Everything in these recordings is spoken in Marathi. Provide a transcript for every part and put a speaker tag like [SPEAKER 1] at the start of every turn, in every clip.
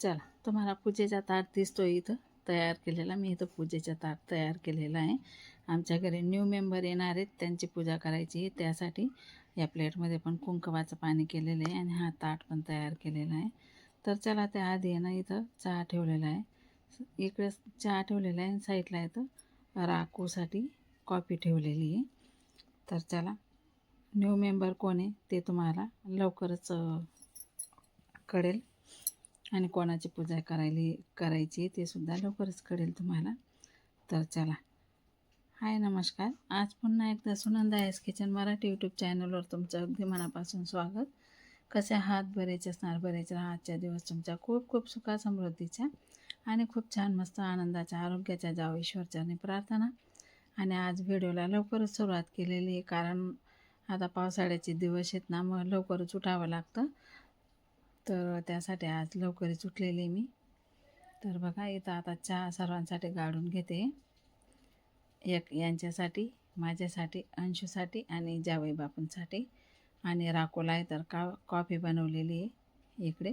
[SPEAKER 1] चला तुम्हाला पूजेचा ताट दिसतो इथं तयार केलेला. मी इथं पूजेचा ताट तयार केलेला आहे. आमच्या घरी न्यू मेंबर येणार आहेत त्यांची पूजा करायची आहे. त्यासाठी या प्लेटमध्ये पण कुंकवाचं पाणी केलेलं आहे आणि हा ताट पण तयार केलेला आहे. तर चला त्या आधी आहे ना इथं चहा ठेवलेला आहे. इकडे चहा ठेवलेला आहे आणि साईडला इथं राखूसाठी कॉफी ठेवलेली आहे. तर चला न्यू मेंबर कोण आहे ते तुम्हाला लवकरच कळेल. आणि कोणाची पूजा करायली करायची ते सुद्धा लवकरच कळेल तुम्हाला. तर चला. हाय नमस्कार. आज पुन्हा एकदा Sunanda S kitchen Marathi YouTube चॅनलवर तुमचं अगदी मनापासून स्वागत. कसे आहात? बरेच असणार बरेच राहा. आजच्या दिवस तुमच्या खूप खूप सुखा समृद्धीच्या आणि खूप छान मस्त आनंदाच्या आरोग्याच्या जाव ईश्वरच्याने प्रार्थना. आणि आज व्हिडिओला लवकरच सुरुवात केलेली आहे कारण आता पावसाळ्याचे दिवस आहेत ना मग लवकरच उठावं लागतं. तर त्यासाठी आज लवकरच उठलेली मी. तर बघा इथं आता चहा सर्वांसाठी गाळून घेते. एक यांच्यासाठी माझ्यासाठी अंशूसाठी आणि जावई बापूंसाठी. आणि राकोला आहे तर का कॉफी बनवलेली आहे इकडे.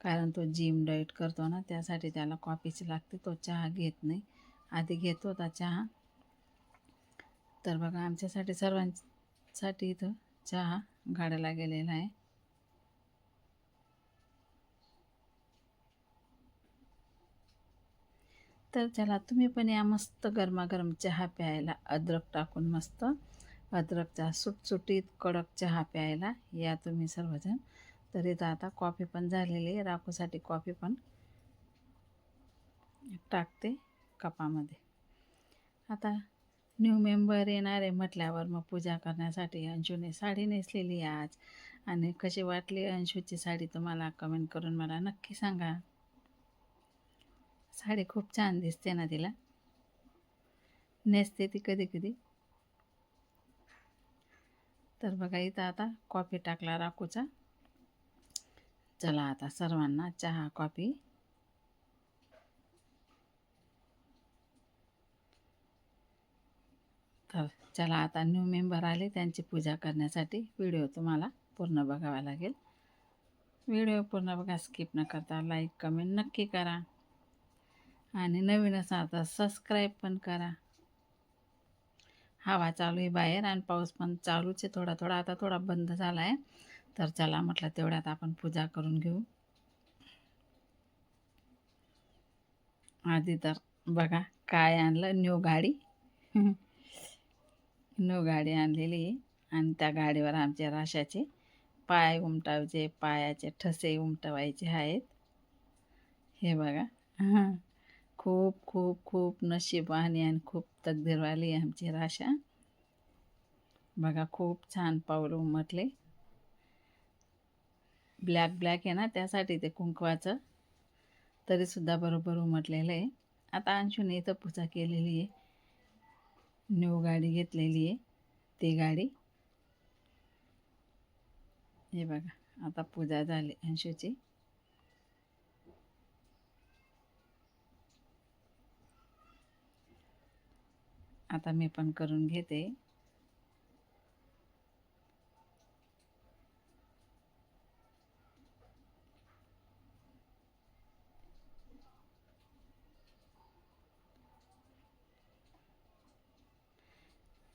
[SPEAKER 1] कारण तो जिम डाईट करतो ना त्यासाठी त्याला कॉफीची लागते. तो चहा घेत नाही. आधी घेतो होता चहा. तर बघा आमच्यासाठी सर्वांसाठी इथं चहा गाडायला गेलेला आहे. तर चला तुम्ही पण या मस्त गरमागरम चहा प्यायला. अद्रक टाकून मस्त. अद्रकचा सुटसुटीत कडक चहा प्यायला. या तुम्ही सर्वजण. तर इथं आता कॉफी पण झालेली आहे. राखूसाठी कॉफी पण टाकते कपामध्ये. आता न्यू मेंबर येणार आहे म्हटल्यावर मग पूजा करण्यासाठी. अंशूने साडी नेसलेली आहे आज. आणि कशी वाटली अंशूची साडी तुम्हाला कमेंट करून मला नक्की सांगा. साडी खूप छान दिसते ना तिला. नेसते ती कधी कधी. तर बघा इथं आता कॉफी टाकला राखूचा चला आता सर्वांना चहा कॉफी. तर चला आता न्यू मेंबर आले त्यांची पूजा करण्यासाठी. व्हिडिओ तुम्हाला पूर्ण बघावा लागेल. व्हिडिओ पूर्ण बघा स्किप न करता लाईक कमेंट नक्की करा. आणि नवीन असाल तर सबस्क्राईब पण करा. हवा चालू आहे बाहेर आणि पाऊस पण चालूच आहे थोडा थोडा. आता थोडा बंद झाला आहे तर चला म्हटलं तेवढ्यात आपण पूजा करून घेऊ. आधी तर बघा काय आणलं? न्यू गाडी. न्यू गाडी आणलेली आहे. आणि त्या गाडीवर आमच्या राशाचे पाय उमटावचे पायाचे ठसे उमटवायचे आहेत. हे बघा. हां खूप खूप खूप नशीबवाणी आणि खूप तकदीरवाली आहे आमची राशा. बघा खूप छान पाऊल उमटले. ब्लॅक ब्लॅक आहे ना त्यासाठी ते कुंकवाचं. तरीसुद्धा बरोबर उमटलेलं आहे. आता अंशूने इथं पूजा केलेली आहे. न्यू गाडी घेतलेली आहे ती गाडी. हे बघा आता पूजा झाली अंशूची. आता मी पण करून घेते.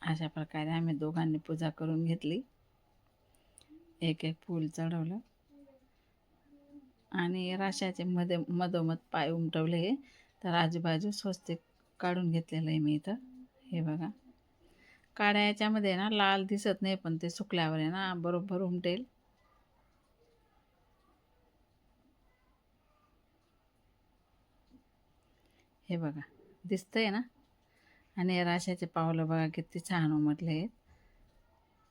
[SPEAKER 1] अशा प्रकारे आम्ही दोघांनी पूजा करून घेतली. एक एक फूल चढवलं. आणि राशाचे मध्ये मधोमध पाय उमटवले. तर आजूबाजू स्वस्तिक काढून घेतलेलं आहे मी इथं. हे बघा. काड्या याच्यामध्ये ना लाल दिसत नाही पण ते सुकल्यावर आहे ना बरोबर उमटेल. हे बघा दिसतंय ना? आणि राशाचे पावलं बघा किती छान उमटले आहेत.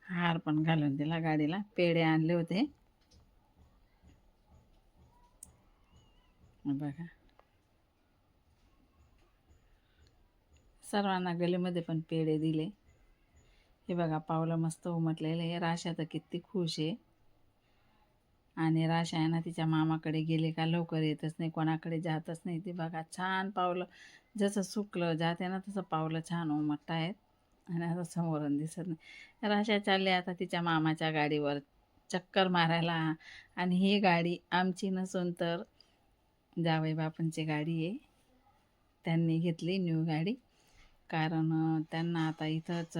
[SPEAKER 1] हार पण घालून दिला गाडीला पेढे आणले होते. बघा. सर्वांना गलीमध्ये पण पेढे दिले. हे बघा पावलं मस्त उमटलेले आहे. राशा तर किती खुश आहे. आणि राशा आहे ना तिच्या मामाकडे गेले का लवकर येतच नाही कोणाकडे जातच नाही. ती बघा छान पावलं जसं सुकलं जाते ना तसं पावलं छान उमटत आहेत. आणि आता समोरून दिसत नाही. राशा चालली आता तिच्या मामाच्या गाडीवर चक्कर मारायला. आणि ही गाडी आमची नसून तर जावई बापांची गाडी आहे. त्यांनी घेतली न्यू गाडी. कारण त्यांना आता इथंच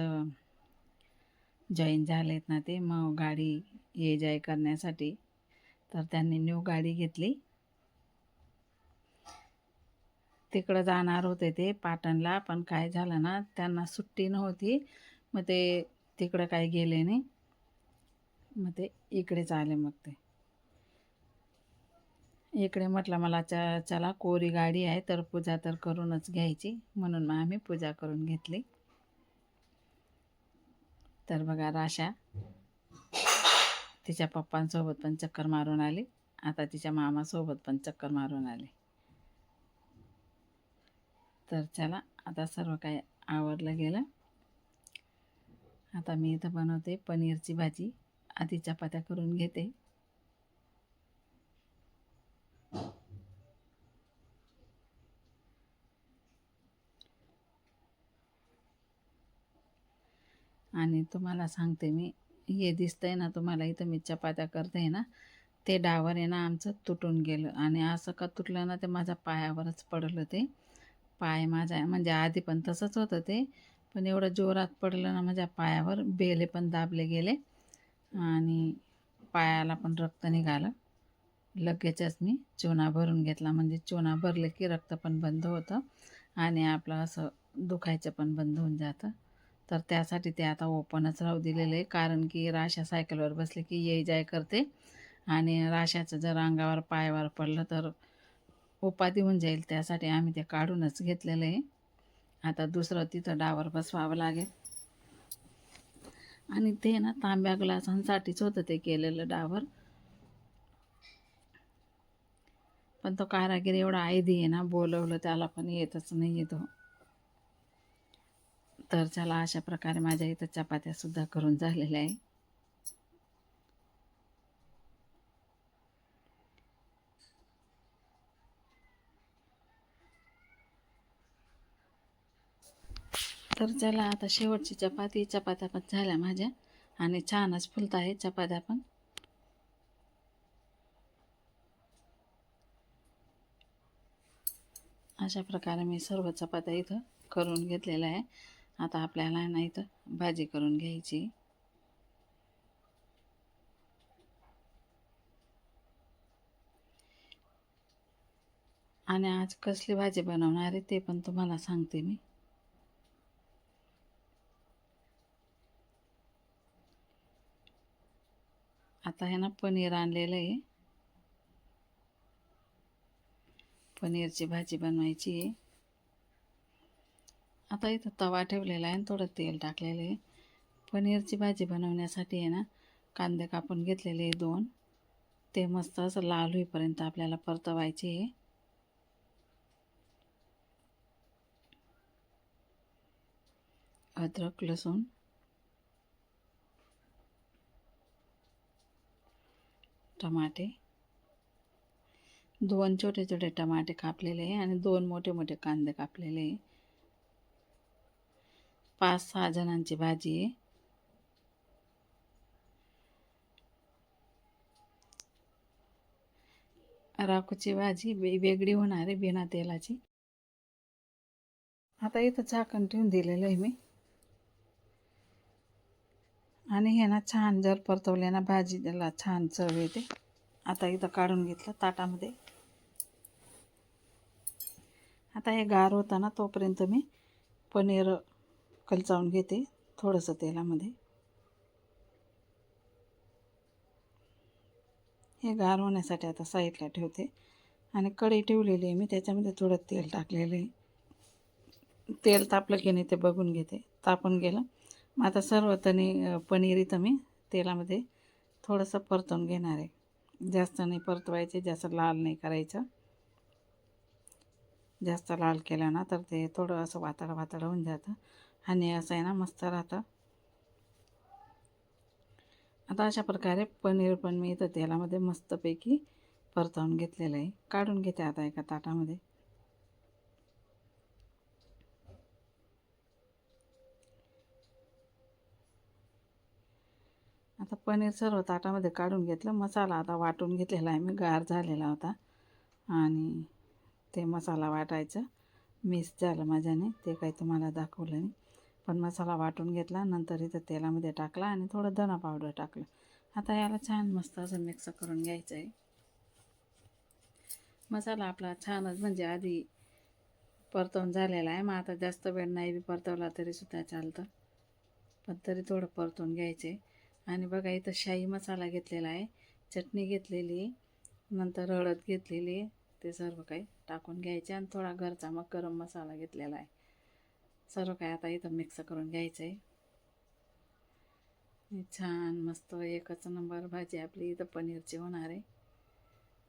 [SPEAKER 1] जॉईन झालेत ना ते. मग गाडी ये जाय करण्यासाठी. तर त्यांनी न्यू गाडी घेतली. तिकडं जाणार होते ते पाटणला पण काय झालं ना त्यांना सुट्टी नव्हती. मग ते तिकडं काय गेले नाही. मग ते इकडेच आले मग ते. इकडे म्हटलं मला च चला कोरी गाडी आहे तर पूजा तर करूनच घ्यायची. म्हणून मग आम्ही पूजा करून घेतली. तर बघा राशा तिच्या पप्पांसोबत पण चक्कर मारून आली. आता तिच्या मामासोबत पण चक्कर मारून आली. तर चला आता सर्व काही आवडलं गेलं. आता मी इथं बनवते पनीरची भाजी. आधी चपात्या करून घेते. आणि तुम्हाला सांगते मी हे दिसतंय ना तुम्हाला इथं मी चपात्या करते ना ते डावर आहे ना आमचं तुटून गेलं आणि असं का तुटलं ना ते माझ्या पायावरच पडलं ते. पाय माझ्या म्हणजे आधी पण तसंच होतं ते पण एवढं जोरात पडलं ना माझ्या पायावर बेले पण दाबले गेले आणि पायाला पण रक्त निघालं. लगेचच मी चुना भरून घेतला म्हणजे चुना भरले की रक्त पण बंद होतं आणि आपलं असं दुखायचं पण बंद होऊन जातं. तर त्यासाठी ते आता ओपनच राहू दिलेलं आहे. कारण की राशा सायकलवर बसले की ये जाय करते. आणि राशाचं जर अंगावर पायावर पडलं तर उपाधी होऊन जाईल. त्यासाठी आम्ही ते काढूनच घेतलेलं आहे. आता दुसरं तिथं डावर बसवावं लागेल. आणि ते ना तांब्या ग्लासांसाठीच होतं ते केलेलं डावर. पण तो कारागीर एवढा आयधी आहे ना बोलवलं त्याला पण येतच नाही येतो तर चला अशा प्रकारे माझ्या इथं चपात्यासुद्धा करून झालेल्या आहे. तर चला आता शेवटची चपाती चपात्या पण झाल्या माझ्या. आणि छानच फुलत आहे चपात्या पण. अशा प्रकारे मी सर्व चपात्या इथं करून घेतलेल्या आहे. आता आपल्याला नाही तर इथं भाजी करून घ्यायची. आणि आज कसली भाजी बनवणार आहे ते पण तुम्हाला सांगते मी. आता हे ना पनीर आणलेलं आहे. पनीरची भाजी बनवायची आहे. आता इथं तवा ठेवलेला आहे आणि थोडं तेल टाकलेलं आहे. पनीरची भाजी बनवण्यासाठी आहे ना कांदे कापून घेतलेले आहे दोन. ते मस्त असं लाल होईपर्यंत आपल्याला परतवायचे आहे. अद्रक लसूण. टमाटे. दोन छोटे छोटे टमाटे कापलेले आहे आणि दोन मोठे मोठे कांदे कापलेले आहे. पाच सहा जणांची भाजी आहे. राखूची भाजी वेगळी होणार आहे बिना तेलाची. आता इथं झाकण ठेवून दिलेलं आहे मी. आणि हे ना छान जर परतवले ना भाजी त्याला छान चव येते. आता इथं काढून घेतलं ताटामध्ये. आता हे गार होता ना तोपर्यंत मी पनीर कलचावून घेते थोडंसं तेलामध्ये. हे गार होण्यासाठी आता साईडला ठेवते आणि कढई ठेवलेली आहे मी त्याच्यामध्ये थोडं तेल टाकलेलं आहे. तेल तापलं की नाही ते बघून घेते. तापून गेलं. मग आता सर्व तणी पनीर इथं मी तेलामध्ये थोडंसं परतवून घेणार आहे. जास्त नाही परतवायचे जास्त लाल नाही करायचं. जास्त लाल केला ना तर ते थोडं असं वातड वातड होऊन जातं. आणि असं आहे ना मस्त राहतं. आता अशा प्रकारे पनीर पण मी इथं तेलामध्ये मस्तपैकी परतवून घेतलेलं आहे. काढून घेते आता एका ताटामध्ये. आता पनीर सर्व ताटामध्ये काढून घेतलं. मसाला आता वाटून घेतलेला आहे मी गार झालेला होता. आणि ते मसाला वाटायचं. मिस झालं माझ्याने ते काही तुम्हाला दाखवलं नाही. पण मसाला वाटून घेतला नंतर इथं तेलामध्ये टाकला आणि थोडं धना पावडर टाकलं. आता याला छान मस्त असं मिक्स करून घ्यायचं आहे मसाला आपला छानच म्हणजे आधी परतवून झालेला आहे. मग आता जास्त वेळ नाही बी परतवला तरीसुद्धा चालतं. पण तरी थोडं परतून घ्यायचे. आणि बघा इथं शाही मसाला घेतलेला आहे. चटणी घेतलेली आहे नंतर हळद घेतलेली आहे ते सर्व काही टाकून घ्यायचे आणि थोडा घरचा मग गरम मसाला घेतलेला आहे. सर्व काय आता इथं मिक्स करून घ्यायचं आहे छान मस्त एकच नंबर भाजी आपली इथं पनीरची होणार आहे.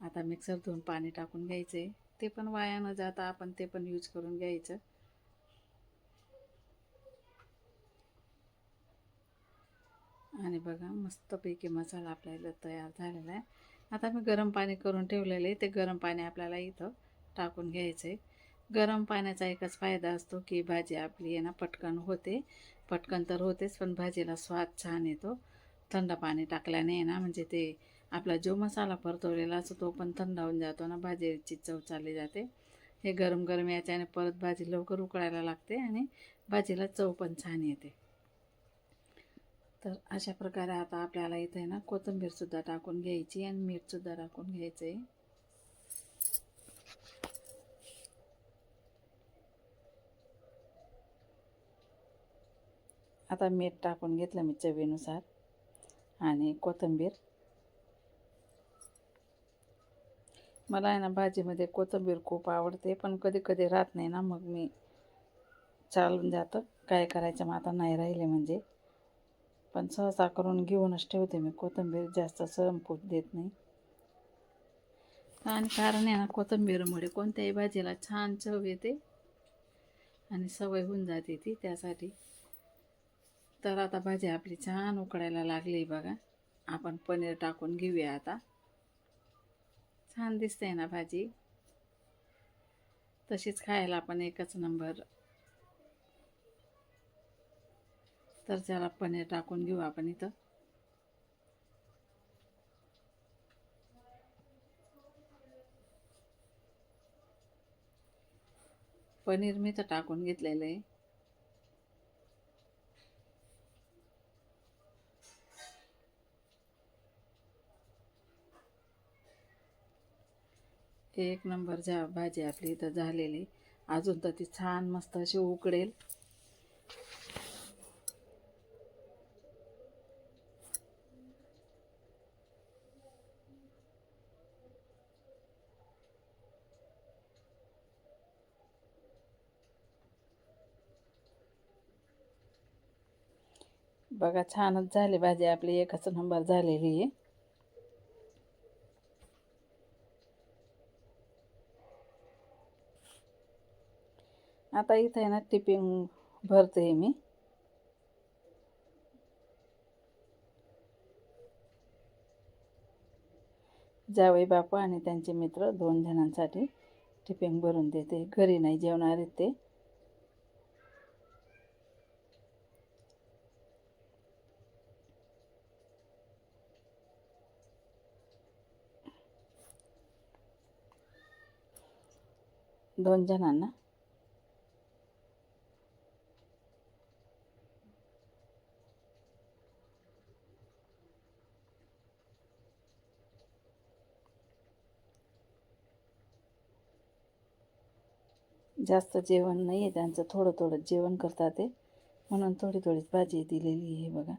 [SPEAKER 1] आता मिक्सर धुवून पाणी टाकून घ्यायचं आहे ते पण वाया न जाता आपण ते पण यूज करून घ्यायचं. आणि बघा मस्तपैकी मसाला आपल्याला तयार झालेला आहे. आता मी गरम पाणी करून ठेवलेलं आहे. ते गरम पाणी आपल्याला इथं टाकून घ्यायचं आहे गरम पाण्याचा एकच फायदा असतो की भाजी आपली आहे ना पटकन होते. पटकन तर होतेच पण भाजीला स्वाद छान येतो. थंड पाणी टाकल्याने आहे ना म्हणजे ते आपला जो मसाला परतवलेला असतो तो पण थंड होऊन जातो ना भाजीची चव चालली जाते. हे गरम गरम याच्याने परत भाजी लवकर उकळायला लागते आणि भाजीला चव पण छान येते. तर अशा प्रकारे आता आपल्याला इथे ना कोथिंबीरसुद्धा टाकून घ्यायची आणि मीठसुद्धा टाकून घ्यायचं आहे आता मीठ टाकून घेतलं मी चवीनुसार आणि कोथिंबीर. मला आहे ना भाजीमध्ये कोथिंबीर खूप आवडते पण कधी कधी राहत नाही ना मग मी चालून जातं. काय करायचं मग आता नाही राहिले म्हणजे. पण सहसा करून घेऊनच ठेवते मी कोथिंबीर जास्त संपूत देत नाही. आणि कारण आहे ना कोथिंबीरमुळे कोणत्याही भाजीला छान चव येते आणि सवय होऊन जाते ती त्यासाठी. तर आता भाजी आपली छान उकडायला लागली बघा. आपण पनीर टाकून घेऊया आता. छान दिसते ना भाजी. तशीच खायला आपण एकच नंबर. तर त्याला पनीर टाकून घेऊ आपण इथं. पनीर मी तर टाकून घेतलेलं आहे. एक नंबर जा भाजी आपली इथं झालेली. अजून तर ती छान मस्त अशी उकडेल. बघा छानच झाली भाजी आपली. एकच नंबर झालेली. आहे आता इथं आहे ना टिपिंग भरते मी. जावई बापू आणि त्यांचे मित्र दोन जणांसाठी टिपिंग भरून देते. घरी नाही जेवणार आहेत ते. दोन जणांना. जास्त जेवण नाही आहे त्यांचं थोडं थोडं जेवण करतात ते. म्हणून थोडी थोडीच भाजी दिलेली आहे बघा.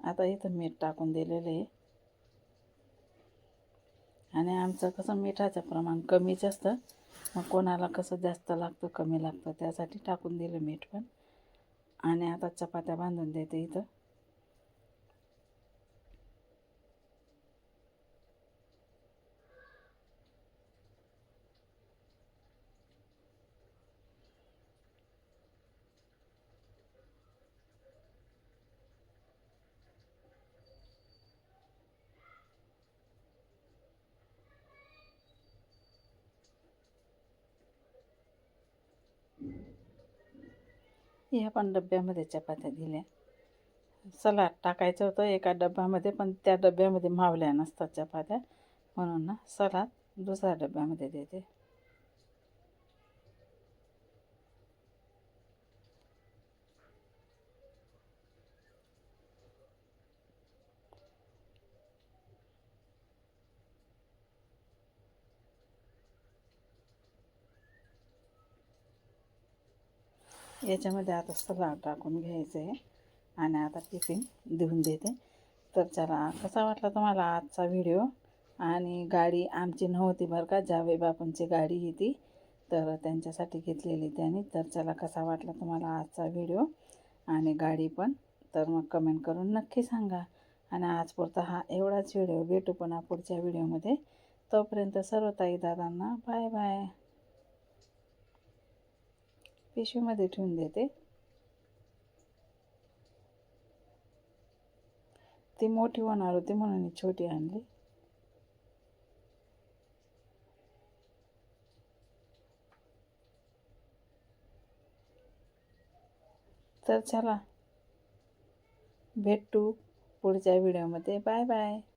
[SPEAKER 1] आता इथं मीठ टाकून दिलेलं आहे. आणि आमचं कसं मिठाचं प्रमाण कमीच असतं मग कोणाला कसं जास्त लागतं कमी लागतं त्यासाठी टाकून दिलं मीठ पण. आणि आता चपात्या बांधून देते इथं. ह्या पण डब्यामध्ये चपात्या दिल्या. सलाड टाकायचं होतं एका डब्यामध्ये पण त्या डब्यामध्ये मावल्या नसतात चपात्या. म्हणून ना सलाद दुसऱ्या डब्यामध्ये देते. याच्यामध्ये आता सलाड टाकून घ्यायचं आहे. आणि आता टिफिन देऊन देते. तर चला कसा वाटला तुम्हाला आजचा व्हिडिओ? आणि गाडी आमची नव्हती बरं का जावे बापूंची गाडी ही ती. तर त्यांच्यासाठी घेतलेली त्यांनी. तर चला कसा वाटला तुम्हाला आजचा व्हिडिओ? आणि गाडी पण? तर मग कमेंट करून नक्की सांगा. आणि आजपुरता हा एवढाच व्हिडिओ. भेटू पण पुढच्या व्हिडिओमध्ये. तोपर्यंत सर्व ताई दादांना बाय बाय. पिशवीमध्ये ठेवून देते. ती मोठी होणार होती म्हणून छोटी आणली. तर चला भेटू पुढच्या व्हिडिओमध्ये. Bye bye.